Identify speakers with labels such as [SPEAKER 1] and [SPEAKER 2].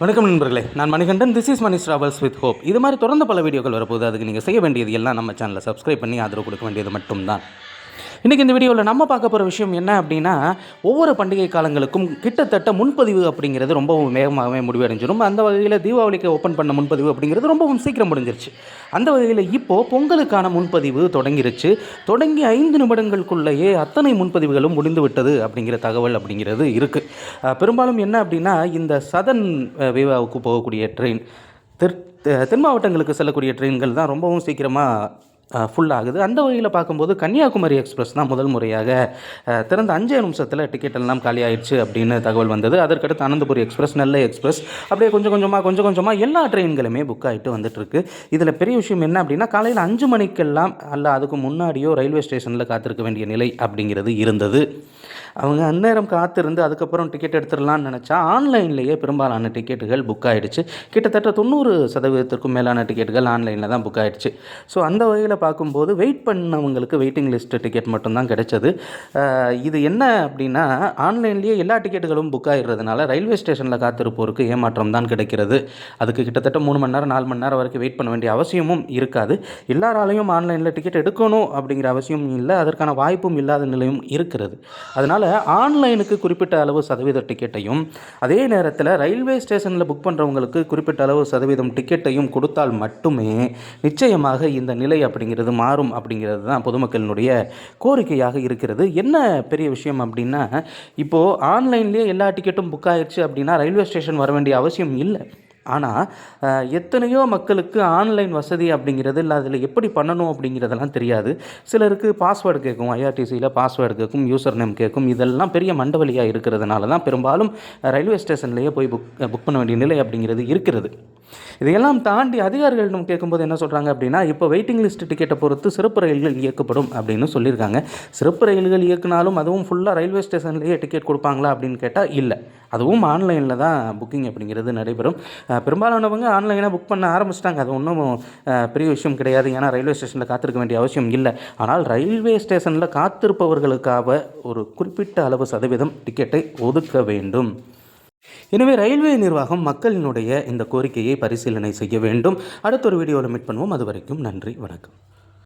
[SPEAKER 1] வணக்கம் நண்பர்களே நான் Manikandan this is Mani travels with hope இது மாதிரி தொடர்ந்து பல வீடியோக்கள் வரப்போகுது அதுக்கு நீங்கள் செய்ய வேண்டியது எல்லாம் நம்ம சேனலை சப்ஸ்கிரைப் பண்ணி ஆதரவு கொடுக்க வேண்டியது மட்டும்தான் இன்றைக்கி இந்த வீடியோவில் நம்ம பார்க்க போகிற விஷயம் என்ன அப்படின்னா ஒவ்வொரு பண்டிகை காலங்களுக்கும் கிட்டத்தட்ட முன்பதிவு அப்படிங்கிறது ரொம்பவும் வேகமாகவே முடிவடைஞ்சிடும் அந்த வகையில் தீபாவளிக்கு ஓப்பன் பண்ண முன்பதிவு அப்படிங்கிறது ரொம்பவும் சீக்கிரம் முடிஞ்சிருச்சு அந்த வகையில் இப்போது பொங்கலுக்கான முன்பதிவு தொடங்கிருச்சு தொடங்கி ஐந்து நிமிடங்களுக்குள்ளேயே அத்தனை முன்பதிவுகளும் முடிந்துவிட்டது அப்படிங்கிற தகவல் அப்படிங்கிறது இருக்குது பெரும்பாலும் என்ன அப்படின்னா இந்த சதன் விவாவுக்கு போகக்கூடிய ட்ரெயின் தென் மாவட்டங்களுக்கு செல்லக்கூடிய ட்ரெயின்கள் தான் ரொம்பவும் சீக்கிரமாக ஃபுல் ஆகுது அந்த வகையில் பார்க்கும்போது கன்னியாகுமரி எக்ஸ்பிரஸ் தான் முதல் முறையாக திறந்த அஞ்சே நிமிஷத்தில் டிக்கெட் எல்லாம் காலியாயிடுச்சு அப்படின்னு தகவல் வந்தது அதற்கடுத்து அனந்தபுரி எக்ஸ்பிரஸ் நெல்லை எக்ஸ்பிரஸ் அப்படியே கொஞ்சம் கொஞ்சமாக கொஞ்சம் கொஞ்சமாக எல்லா ட்ரெயின்களுமே புக் ஆகிட்டு வந்துட்டுருக்கு இதில் பெரிய விஷயம் என்ன அப்படின்னா காலையில் அஞ்சு மணிக்கெல்லாம் அல்ல அதுக்கு முன்னாடியோ ரயில்வே ஸ்டேஷனில் காத்திருக்க வேண்டிய நிலை அப்படிங்கிறது இருந்தது அவங்க அந்நேரம் காத்திருந்து அதுக்கப்புறம் டிக்கெட் எடுத்துடலான்னு நினச்சா ஆன்லைன்லேயே பெரும்பாலான டிக்கெட்டுகள் புக் ஆகிடுச்சு கிட்டத்தட்ட தொண்ணூறு சதவீதத்திற்கும் மேலான டிக்கெட்டுகள் ஆன்லைனில் தான் புக் ஆகிடுச்சு ஸோ அந்த வகையில் பார்க்கும்போது வெயிட் பண்ணவங்களுக்கு வெயிட்டிங் லிஸ்ட் டிக்கெட் மட்டும்தான் கிடைச்சது இது என்ன அப்படின்னா ஆன்லைன்லேயே எல்லா டிக்கெட்டுகளும் புக் ஆகிடுறதுனால ரயில்வே ஸ்டேஷனில் காத்திருப்போருக்கு ஏமாற்றம் தான் கிடைக்கிறது அதுக்கு கிட்டத்தட்ட மூணு மணி நேரம் நாலு மணி நேரம் வரைக்கும் வெயிட் பண்ண வேண்டிய அவசியமும் இருக்காது எல்லாராலையும் ஆன்லைனில் டிக்கெட் எடுக்கணும் அப்படிங்கிற அவசியம் இல்லை அதற்கான வாய்ப்பும் இல்லாத நிலையும் இருக்கிறது அதனால் ஆன்லைனுக்கு குறிப்பிட்ட அளவு சதவீத டிக்கெட்டையும் அதே நேரத்தில் ரயில்வே ஸ்டேஷனில் புக் பண்ணுறவங்களுக்கு குறிப்பிட்ட அளவு சதவீதம் டிக்கெட்டையும் கொடுத்தால் மட்டுமே நிச்சயமாக இந்த நிலை அப்படிங்கிற அப்படிங்கிறது மாறும் அப்படிங்கிறது தான் பொதுமக்களினுடைய கோரிக்கையாக இருக்கிறது என்ன பெரிய விஷயம் அப்படின்னா இப்போது ஆன்லைன்லேயே எல்லா டிக்கெட்டும் புக் ஆயிடுச்சு அப்படின்னா ரயில்வே ஸ்டேஷன் வர வேண்டிய அவசியம் இல்லை ஆனால் எத்தனையோ மக்களுக்கு ஆன்லைன் வசதி அப்படிங்கிறது இல்லை அதில் எப்படி பண்ணணும் அப்படிங்கிறதெல்லாம் தெரியாது சிலருக்கு பாஸ்வேர்டு கேட்கும் ஐஆர்டிசியில் பாஸ்வேர்டு கேட்கும் யூசர் நேம் கேட்கும் இதெல்லாம் பெரிய மண்டவலியாக இருக்கிறதுனால தான் பெரும்பாலும் ரயில்வே ஸ்டேஷன்லேயே போய் புக் புக் பண்ண வேண்டிய நிலை அப்படிங்கிறது இருக்கிறது இதையெல்லாம் தாண்டி அதிகாரிகளிடம் கேட்கும்போது என்ன சொல்கிறாங்க அப்படின்னா இப்போ வெயிட்டிங் லிஸ்ட் டிக்கெட்டை பொறுத்து சிறப்பு ரயில்கள் இயக்கப்படும் அப்படின்னு சொல்லியிருக்காங்க சிறப்பு ரயில்கள் இயக்குனாலும் அதுவும் ஃபுல்லாக ரயில்வே ஸ்டேஷன்லேயே டிக்கெட் கொடுப்பாங்களா அப்படின்னு கேட்டால் இல்லை அதுவும் ஆன்லைனில் தான் புக்கிங் அப்படிங்கிறது நடைபெறும் பெரும்பாலானவங்க ஆன்லைனாக புக் பண்ண ஆரம்பிச்சிட்டாங்க அது ஒன்றும் பெரிய விஷயம் கிடையாது ஏன்னா ரயில்வே ஸ்டேஷனில் காத்திருக்க வேண்டிய அவசியம் இல்லை ஆனால் ரயில்வே ஸ்டேஷனில் காத்திருப்பவர்களுக்காக ஒரு குறிப்பிட்ட அளவு சதவீதம் டிக்கெட்டை ஒதுக்க வேண்டும் எனவே ரயில்வே நிர்வாகம் மக்களினுடைய இந்த கோரிக்கையை பரிசீலனை செய்ய வேண்டும் அடுத்த ஒரு வீடியோவில் மீட் பண்ணுவோம் அது வரைக்கும் நன்றி வணக்கம்